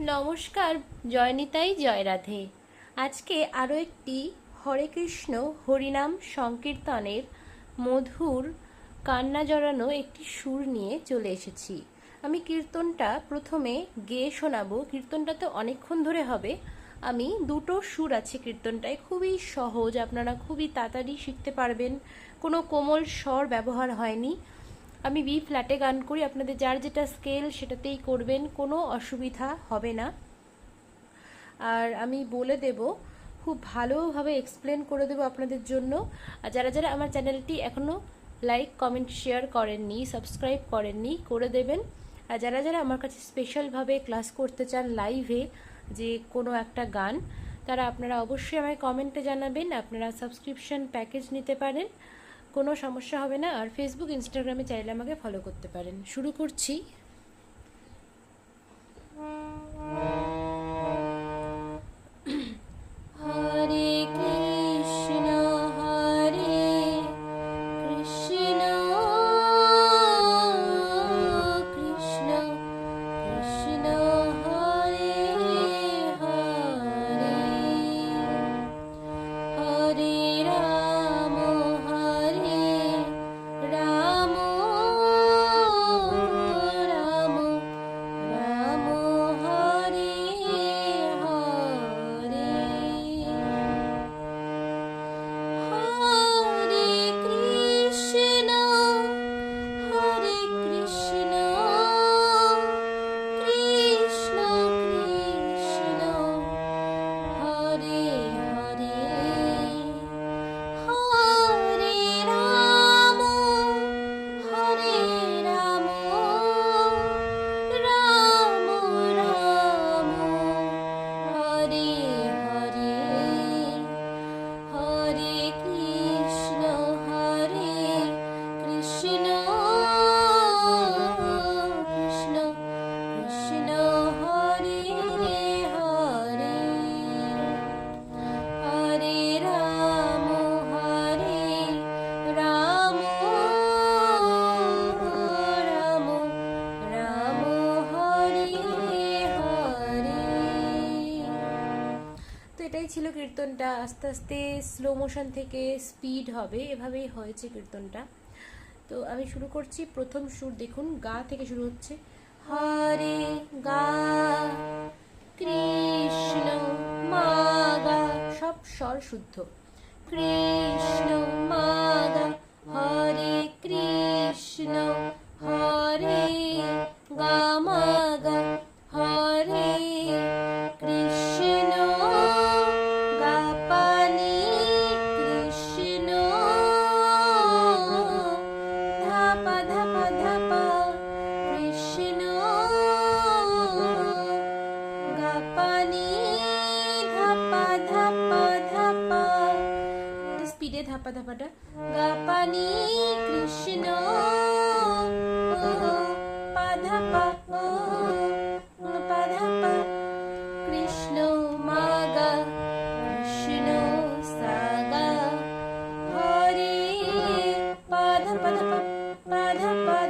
নমস্কার, জয়নিতাই জয় রাধে আজকে আরও একটি হরে কৃষ্ণ হরিনাম সংকীর্তনের মধুর, কান্না জড়ানো একটি সুর নিয়ে চলে এসেছি। আমি কীর্তনটা প্রথমে গেয়ে শোনাবো। কীর্তনটা তো অনেকক্ষণ ধরে হবে। আমি দুটো সুর আছে কীর্তনটায়। খুবই সহজ, আপনারা খুবই তাড়াতাড়ি শিখতে পারবেন। কোনো কোমল স্বর ব্যবহার হয়নি। আমি বি ফ্ল্যাটে গান করি, আপনাদের যার যেটা স্কেল সেটাতেই করবেন, কোনো অসুবিধা হবে না। আর আমি বলে দেব, খুব ভালোভাবে এক্সপ্লেন করে দেবো আপনাদের জন্য। আর যারা যারা আমার চ্যানেলটি এখনও লাইক কমেন্ট শেয়ার করেননি সাবস্ক্রাইব করেননি, করে দেবেন। আর যারা যারা আমার কাছে স্পেশালভাবে ক্লাস করতে চান লাইভে যে কোনো একটা গান, তারা আপনারা অবশ্যই আমায় কমেন্টে জানাবেন, আপনারা সাবস্ক্রিপশন প্যাকেজ নিতে পারেন। কোনো সমস্যা হবে না। আর ফেসবুক ইনস্টাগ্রামে চাইলে আমাকে ফলো করতে পারেন। শুরু করছি। হরে কৃষ্ণ হরে কৃষ্ণ। এটাই ছিল কীর্তনটা। আস্তে আস্তে স্লো মোশন থেকে স্পিড হবে, এভাবেই হয়েছে কীর্তনটা। তো আমি শুরু করছি প্রথম সুর, দেখুন, গা থেকে শুরু হচ্ছে, হরে গা, কৃষ্ণ মা গা সব স্বর শুদ্ধ। কৃষ্ণ মা গা, হরে কৃষ্ণ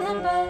them but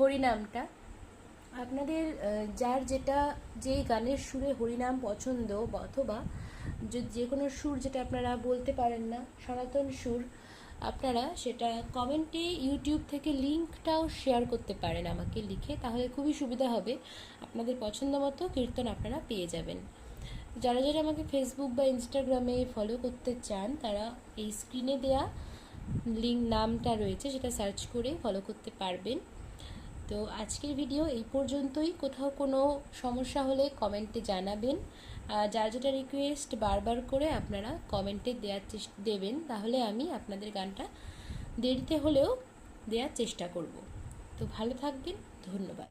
হরিনামটা। আপনাদের যার যেটা যে গানের সুরে হরিনাম পছন্দ, অথবা যে- কোনো সুর যেটা আপনারা বলতে পারেন না, সনাতন সুর, আপনারা সেটা কমেন্টে ইউটিউব থেকে লিঙ্কটাও শেয়ার করতে পারেন আমাকে লিখে, তাহলে খুবই সুবিধা হবে। আপনাদের পছন্দ মতো কীর্তন আপনারা পেয়ে যাবেন। যারা যারা আমাকে ফেসবুক বা ইনস্টাগ্রামে ফলো করতে চান, তারা এই স্ক্রিনে দেয়া লিঙ্ক নামটা রয়েছে, সেটা সার্চ করে ফলো করতে পারবেন। তো আজকের ভিডিও এই পর্যন্তই। কোথাও কোনো সমস্যা হলে কমেন্টে জানাবেন। যার যেটা রিকোয়েস্ট বারবার করে আপনারা কমেন্টে দেওয়ার চেষ্টা দেবেন, তাহলে আমি আপনাদের গানটা দেরিতে হলেও দেওয়ার চেষ্টা করব। তো ভালো থাকবেন, ধন্যবাদ।